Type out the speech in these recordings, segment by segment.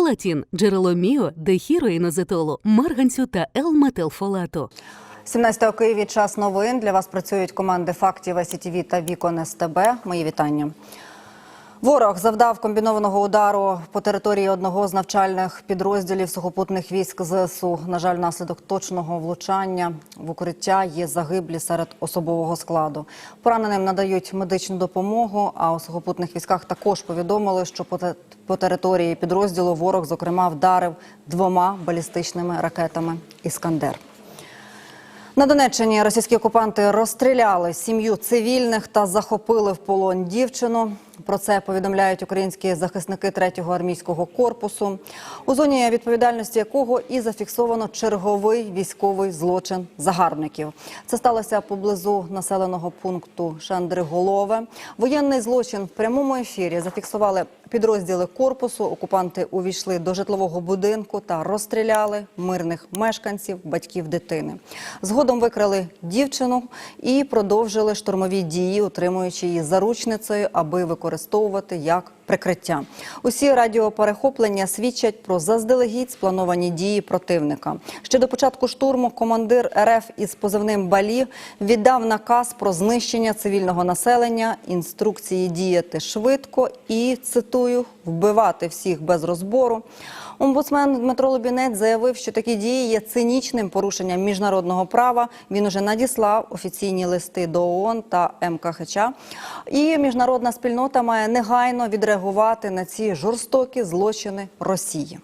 Фолатін – джерело міо, дехіроїнозетолу, марганцю та Л-метилфолату. 17 у Києві час новин. Для вас працюють команди фактів СІТВ та Вікон СТБ. Мої вітання. Ворог завдав комбінованого удару по території одного з навчальних підрозділів сухопутних військ ЗСУ. На жаль, внаслідок точного влучання в укриття є загиблі серед особового складу. Пораненим надають медичну допомогу. А у сухопутних військах також повідомили, що по території підрозділу ворог, зокрема, вдарив двома балістичними ракетами Іскандер. На Донеччині російські окупанти розстріляли сім'ю цивільних та захопили в полон дівчину. Про це повідомляють українські захисники 3-го армійського корпусу, у зоні відповідальності якого і зафіксовано черговий військовий злочин загарбників. Це сталося поблизу населеного пункту Шандриголове. Воєнний злочин в прямому ефірі зафіксували підрозділи корпусу. Окупанти увійшли до житлового будинку та розстріляли мирних мешканців, батьків дитини. Згодом викрали дівчину і продовжили штурмові дії, утримуючи її заручницею, аби використовувати як прикриття. Усі радіоперехоплення свідчать про заздалегідь сплановані дії противника. Ще до початку штурму командир РФ із позивним Балі віддав наказ про знищення цивільного населення, інструкції діяти швидко і цитую вбивати всіх без розбору. Омбудсмен Дмитро Лубінець заявив, що такі дії є цинічним порушенням міжнародного права. Він уже надіслав офіційні листи до ООН та МКХЧ. І міжнародна спільнота має негайно відреагувати на ці жорстокі злочини Росії.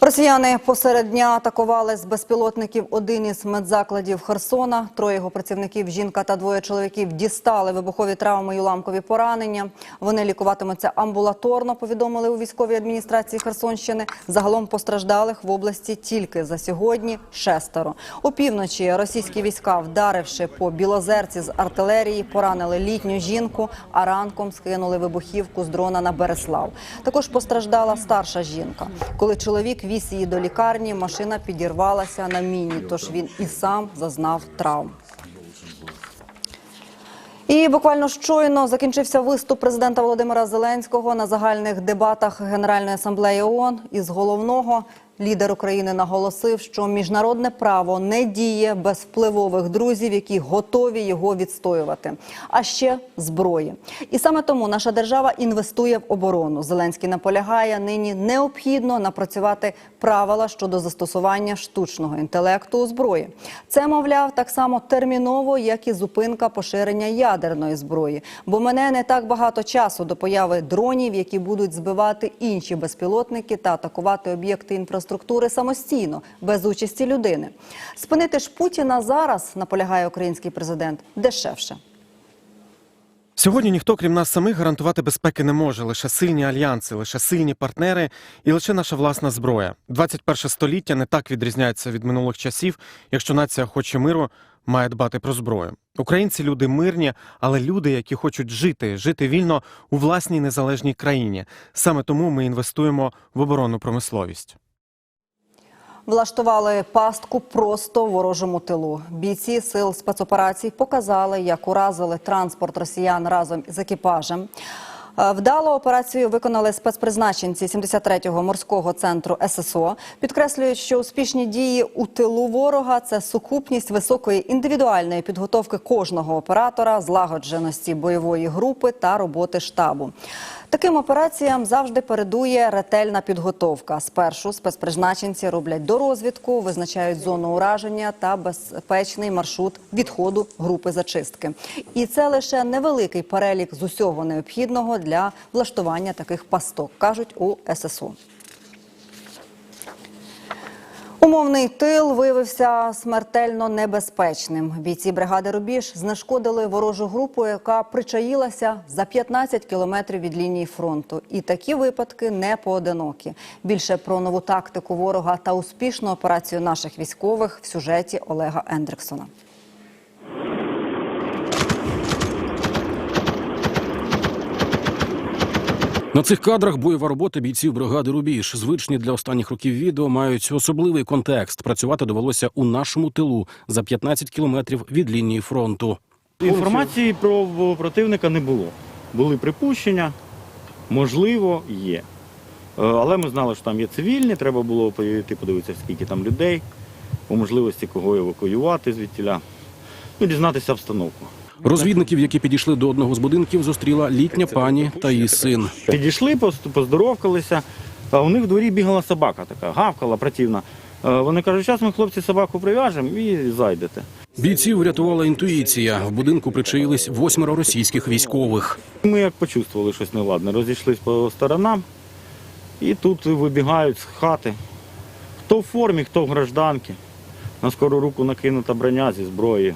Росіяни посеред дня атакували з безпілотників один із медзакладів Херсона. Троє його працівників, жінка та двоє чоловіків дістали вибухові травми і уламкові поранення. Вони лікуватимуться амбулаторно, повідомили у військовій адміністрації Херсонщини. Загалом постраждалих в області тільки за сьогодні шестеро. Опівночі російські війська, вдаривши по білозерці з артилерії, поранили літню жінку, а ранком скинули вибухівку з дрона на Береслав. Також постраждала старша жінка. Коли чоловік віз її до лікарні, машина підірвалася на міні, тож він і сам зазнав травм. І буквально щойно закінчився виступ президента Володимира Зеленського на загальних дебатах Генеральної асамблеї ООН. Із головного лідер України наголосив, що міжнародне право не діє без впливових друзів, які готові його відстоювати. А ще зброї. І саме тому наша держава інвестує в оборону. Зеленський наполягає нині необхідно напрацювати правила щодо застосування штучного інтелекту у зброї. Це мовляв так само терміново, як і зупинка поширення ядерної зброї. Бо мене не так багато часу до появи дронів, які будуть збивати інші безпілотники та атакувати об'єкти інфраструктури самостійно, без участі людини. Спинити ж Путіна зараз, наполягає український президент, дешевше. Сьогодні ніхто, крім нас самих, гарантувати безпеки не може. Лише сильні альянси, лише сильні партнери і лише наша власна зброя. 21 століття не так відрізняється від минулих часів, якщо нація хоче миру, має дбати про зброю. Українці люди мирні, але люди, які хочуть жити, жити вільно у власній незалежній країні. Саме тому ми інвестуємо в оборонну промисловість. Влаштували пастку просто ворожому тилу. Бійці сил спецоперацій показали, як уразили транспорт росіян разом з екіпажем. Е, Вдало операцію виконали спецпризначенці 73-го морського центру ССО. Підкреслюють, що успішні дії у тилу ворога це сукупність високої індивідуальної підготовки кожного оператора, злагодженості бойової групи та роботи штабу. Таким операціям завжди передує ретельна підготовка. Спершу спецпризначенці роблять дорозвідку, визначають зону ураження та безпечний маршрут відходу групи зачистки. І це лише невеликий перелік з усього необхідного для влаштування таких пасток, кажуть у ССУ. Умовний тил виявився смертельно небезпечним. Бійці бригади Рубіж знешкодили ворожу групу, яка причаїлася за 15 кілометрів від лінії фронту. І такі випадки не поодинокі. Більше про нову тактику ворога та успішну операцію наших військових в сюжеті Олега Ендриксона. На цих кадрах бойова робота бійців бригади Рубіж. Звичні для останніх років відео мають особливий контекст. Працювати довелося у нашому тилу за 15 кілометрів від лінії фронту. Інформації про противника не було. Були припущення, Можливо, є. Е, Але ми знали, що там є цивільні, треба було поїти, подивитися, скільки там людей, по можливості кого евакуювати звідтіля, ну, дізнатися обстановку. Розвідників, які підійшли до одного з будинків, зустріла літня пані та її син. Підійшли, поздоровкалися, а у них в дворі бігала собака така, гавкала противна. Е, Вони кажуть, зараз ми хлопці собаку прив'яжемо і зайдете. Бійців врятувала інтуїція. В будинку причаїлись восьмеро російських військових. Ми як почувствували щось неладне, розійшлись по сторонам і тут вибігають з хати. Хто в формі, хто в гражданці. На скору руку накинута броня зі зброєю.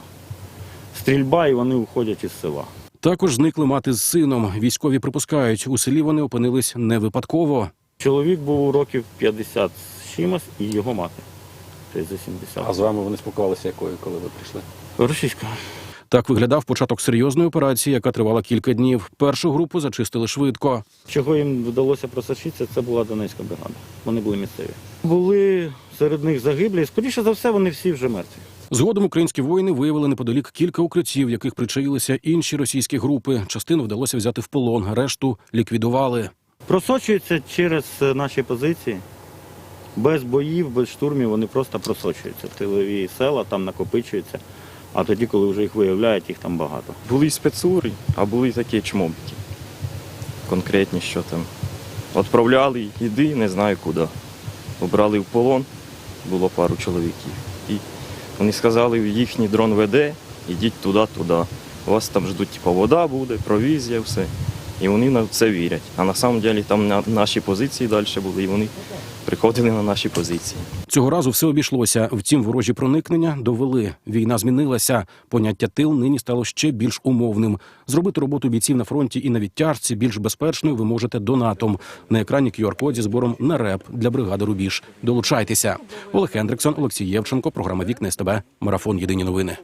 Стрільба і вони уходять із села. Також зникли мати з сином. Військові припускають, у селі вони опинились не випадково. Чоловік був років 50 з чимось і його мати. Десь за 70. А з вами вони спілкувалися якою, коли ви прийшли? Російська. Так виглядав початок серйозної операції, яка тривала кілька днів. Першу групу зачистили швидко. Чого їм вдалося просочитися, це була Донецька бригада. Вони були місцеві. Були серед них загиблі. Скоріше за все, вони всі вже мертві. Згодом українські воїни виявили неподалік кілька укриттів, в яких причаїлися інші російські групи. Частину вдалося взяти в полон, решту ліквідували. Просочуються через е, наші позиції. Без боїв, без штурмів вони просто просочуються. В тилові села там накопичуються. А тоді, коли вже їх виявляють, їх там багато. Були і спецури, а були і такі чмобки. Конкретні, що там. Отправляли, іди, не знаю куди. Обрали в полон, було пару чоловіків. Вони сказали, їхній дрон веде, ідіть туди, туди. Вас там ждуть, типу, вода буде, провізія, все. І вони на це вірять. А на самом деле там на наші позиції далі були, і вони приходили на наші позиції. Цього разу все обійшлося. Втім, ворожі проникнення довели. Війна змінилася. Поняття тил нині стало ще більш умовним. Зробити роботу бійців на фронті і на відтяжці більш безпечною ви можете донатом. На екрані QR-код зі збором на реп для бригади Рубіж. Долучайтеся. Олег Хендриксон, Олексій Євченко. Програма Вікна СТБ. Марафон. Єдині новини.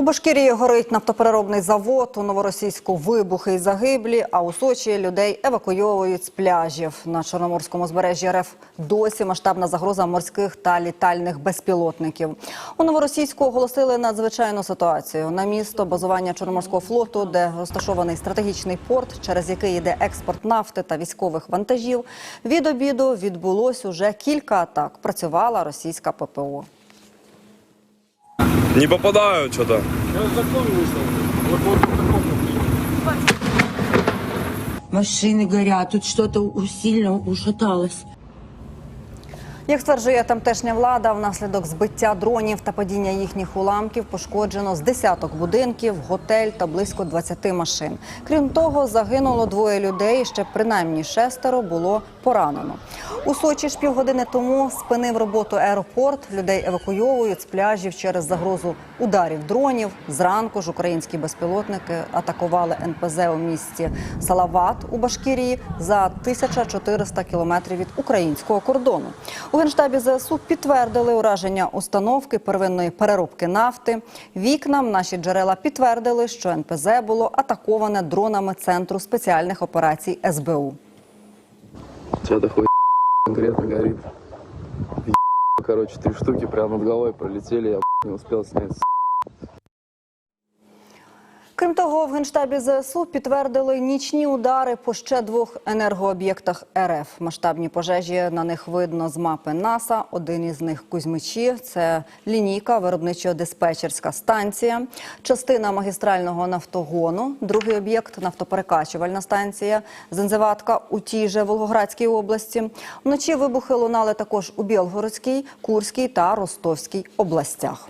У Башкирії горить нафтопереробний завод, у Новоросійську вибухи і загиблі, а у Сочі людей евакуйовують з пляжів. На Чорноморському збережжі РФ досі масштабна загроза морських та літальних безпілотників. У Новоросійську оголосили надзвичайну ситуацію. На місто базування Чорноморського флоту, де розташований стратегічний порт, через який йде експорт нафти та військових вантажів, від обіду відбулось уже кілька атак. Працювала російська ППО. Не попадаю что-то. Машины горят, тут что-то сильно ушаталось. Як стверджує тамтешня влада, внаслідок збиття дронів та падіння їхніх уламків пошкоджено з десяток будинків, готель та близько 20 машин. Крім того, загинуло двоє людей. Ще принаймні шестеро було поранено. У Сочі ж півгодини тому спинив роботу аеропорт. Людей евакуйовують з пляжів через загрозу ударів дронів. Зранку ж українські безпілотники атакували НПЗ у місті Салават у Башкірії за 1400 кілометрів від українського кордону. У генштабі ЗСУ підтвердили ураження установки первинної переробки нафти. Вікнам наші джерела підтвердили, що НПЗ було атаковане дронами центру спеціальних операцій СБУ. Что-то хуй конкретно горит. Короче, три штуки прямо над головой пролетели, я не успел снять. Крім того, в генштабі ЗСУ підтвердили нічні удари по ще двох енергооб'єктах РФ. Масштабні пожежі на них видно з мапи НАСА. Один із них Кузьмичі. Це лінійка, виробничо-диспетчерська станція, частина магістрального нафтогону. Другий об'єкт нафтоперекачувальна станція Зензеватка у тій же Волгоградській області. Вночі вибухи лунали також у Білгородській, Курській та Ростовській областях.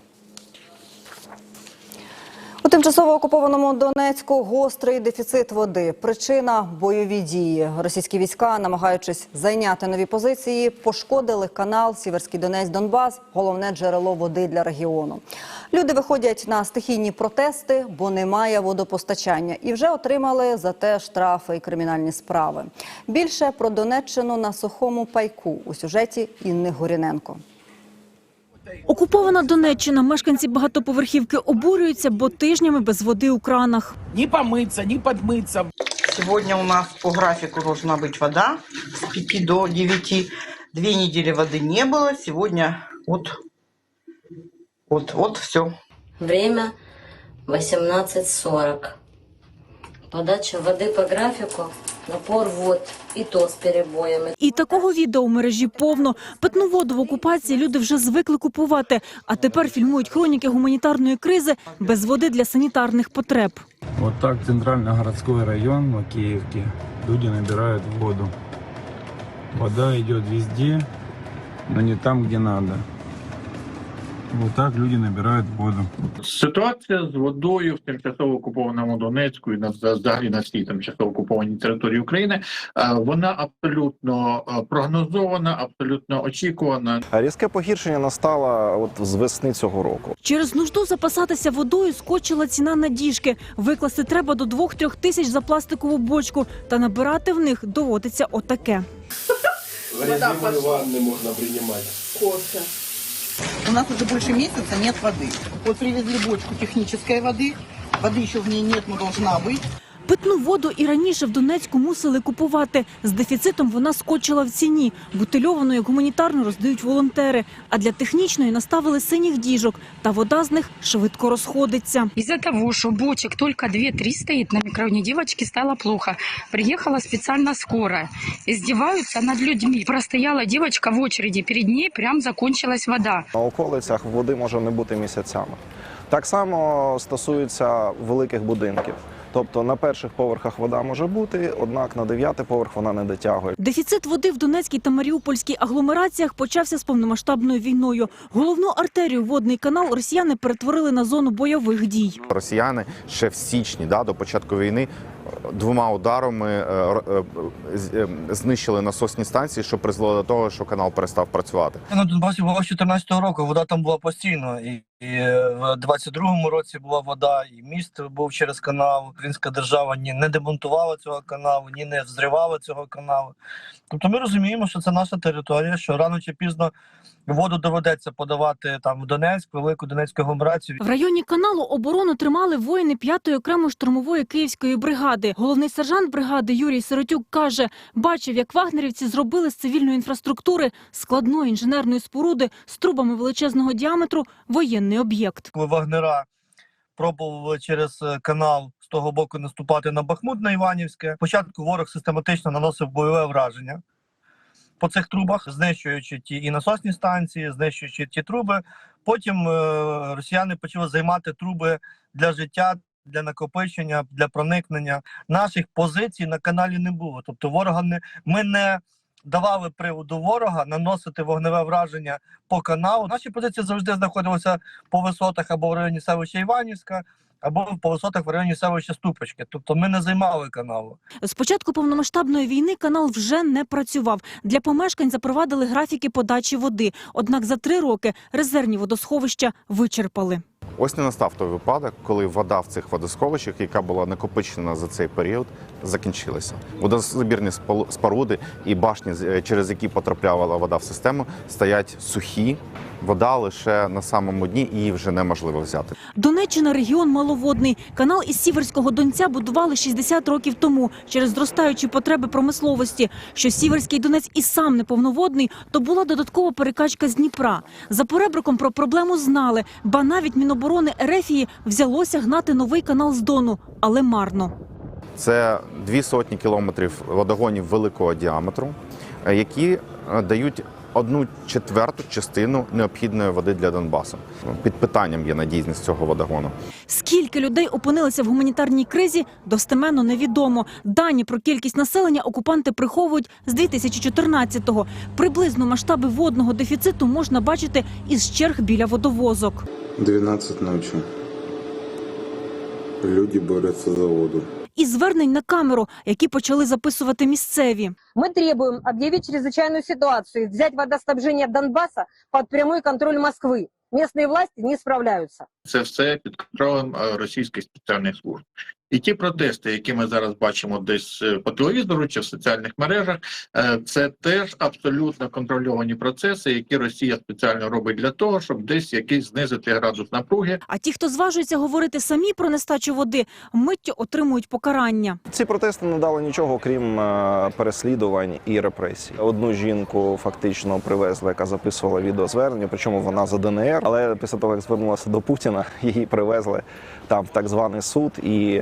У тимчасово окупованому Донецьку гострий дефіцит води. Причина бойові дії. Російські війська, намагаючись зайняти нові позиції, пошкодили канал Сіверський Донець Донбас, головне джерело води для регіону. Люди виходять на стихійні протести, бо немає водопостачання, і вже отримали за те штрафи і кримінальні справи. Більше про Донеччину на сухому пайку у сюжеті Інни Горіненко. Окупована Донеччина. Мешканці багатоповерхівки обурюються, бо тижнями без води у кранах. Не помыться, не подмыться. Сегодня у нас по графику должна быть вода с 5 до 9. Две недели воды не было. Сегодня вот, вот, вот все. Время 18.40. Подача воды по графику, напор вод, и то с перебоями. І такого відео у мережі повно. Питну воду в окупації люди вже звикли купувати, а тепер фільмують хроніки гуманітарної кризи без води для санітарних потреб. Вот так центрально-городской район Макеевки. Люди набирают воду. Вода идет везде, но не там, где надо. Вот так люди набирают воду. Ситуація з водою в тимчасово окупованому Донецьку і на взагалі на всій тимчасово окупованій території України е, вона абсолютно е, прогнозована, абсолютно очікувана. Різке погіршення настало от з весни цього року. Через нужду запасатися водою скочила ціна на діжки. Викласти треба до 2-3 тисяч за пластикову бочку, та набирати в них доводиться отаке. Кофе У нас уже больше месяца нет воды. Вот привезли бочку технической воды. Воды еще в ней нет, но должна быть. Питну воду і раніше в Донецьку мусили купувати. З дефіцитом вона скочила в ціні. Бутильовану як гуманітарну роздають волонтери. А для технічної наставили синіх діжок. Та вода з них швидко розходиться. Из-за того, что бочек только 2-3 стоит, на микроне девочке стало плохо. Приехала специально скорая. Издеваются над людьми. Простояла девочка в очереди. Перед ней прям закончилась вода. На околицях води може не бути місяцями. Так само стосується великих будинків. Тобто на перших поверхах вода може бути, однак на дев'ятий поверх вона не дотягує. Дефіцит води в Донецькій та Маріупольській агломераціях почався з повномасштабною війною. Головну артерію водний канал росіяни перетворили на зону бойових дій. Росіяни ще в січні, да, до початку війни, двома ударами е, е, е, знищили насосні станції, що призвело до того, що канал перестав працювати. На Донбасі була з 14 року, вода там була постійно. І, і в 22-му році була вода, і міст був через канал. Українська держава ні не демонтувала цього каналу, ні не взривала цього каналу. Тобто ми розуміємо, що це наша територія, що рано чи пізно воду доведеться подавати там в Донецьк, велику Донецьку агломерацію. В районі каналу оборону тримали воїни 5-ї окремої штурмової київської бригади. Головний сержант бригади Юрій Сиротюк каже, бачив, як вагнерівці зробили з цивільної інфраструктури складної інженерної споруди з трубами величезного діаметру воєнний об'єкт. коли вагнера пробували через е, канал з того боку наступати на Бахмут на Іванівське. Спочатку ворог систематично наносив бойове враження по цих трубах, знищуючи ті і насосні станції, знищуючи ті труби. Потім е, росіяни почали займати труби для життя. Для накопичення, для проникнення наших позицій на каналі не було. Тобто, ворога не ми не давали приводу ворога наносити вогневе враження по каналу. Наші позиції завжди знаходилися по висотах або в районі селища Іванівська, або по висотах в районі селища Ступочки. Тобто ми не займали каналу. З початку повномасштабної війни канал вже не працював. Для помешкань запровадили графіки подачі води. Однак за три роки резервні водосховища вичерпали. Ось не настав той випадок, коли вода в цих водосховищах, яка була накопичена за цей період, закінчилася. Водозабірні споруди і башні, е, через які потрапляла вода в систему, стоять сухі. Вода лише на самому дні, і її вже неможливо взяти. Донеччина регіон маловодний. Канал із Сіверського Донця будували 60 років тому через зростаючі потреби промисловості. Що Сіверський Донець і сам неповноводний, то була додаткова перекачка з Дніпра. За поребриком про проблему знали, ба навіть Міноборони Ерефії взялося гнати новий канал з Дону, але марно. Це дві сотні кілометрів водогонів великого діаметру, е, які е, дають одну четверту частину необхідної води для Донбасу. Під питанням є надійність цього водогону. Скільки людей опинилися в гуманітарній кризі, достеменно невідомо. Дані про кількість населення окупанти приховують з 2014-го. Приблизно масштаби водного дефіциту можна бачити із черг біля водовозок. 12 ночи. Люди борются за воду І звернень на камеру, які почали записувати місцеві. Мы требуем объявить чрезвычайную ситуацию, взять водоснабжение Донбасса под прямой контроль Москвы. Местные власти не справляются. Це все під контролем е, російських спеціальних служб. І ті протести, які ми зараз бачимо десь е, по телевізору чи в соціальних мережах, е, це теж абсолютно контрольовані процеси, які Росія спеціально робить для того, щоб десь якийсь знизити градус напруги. А ті, хто зважується говорити самі про нестачу води, миттю отримують покарання. Ці протести не дали нічого, крім е, переслідувань і репресій. Одну жінку фактично привезли, яка записувала відеозвернення, причому вона за ДНР. Але після того, як звернулася до Путіна, її привезли там в так званий суд і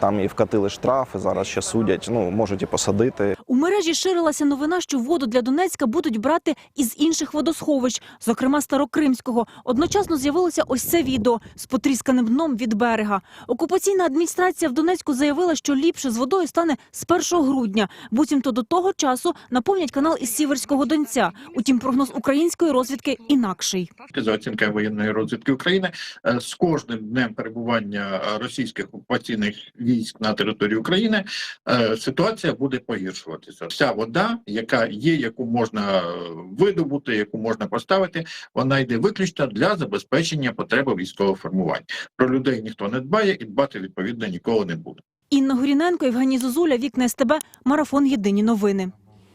Там і вкатили штрафи, зараз ще судять, ну можуть і посадити. У мережі ширилася новина, що воду для Донецька будуть брати із інших водосховищ, зокрема Старокримського. Одночасно з'явилося ось це відео з потрісканим дном від берега. Окупаційна адміністрація в Донецьку заявила, що ліпше з водою стане з 1 грудня. Буцімто до того часу наповнять канал із Сіверського Донця. Утім, прогноз української розвідки інакший. за оцінкою воєнної розвідки України, е, з кожним днем перебування е, російських окупаційних військ на території України е, ситуація буде погіршуватися. Вся вода, яка є, яку можна е, видобути, яку можна поставити, вона йде виключно для забезпечення потреби військового формування. Про людей ніхто не дбає і дбати відповідно ніколи не буде. Інна Горіненко, Євгеній Зозуля, Вікна СТБ, Марафон Єдині новини.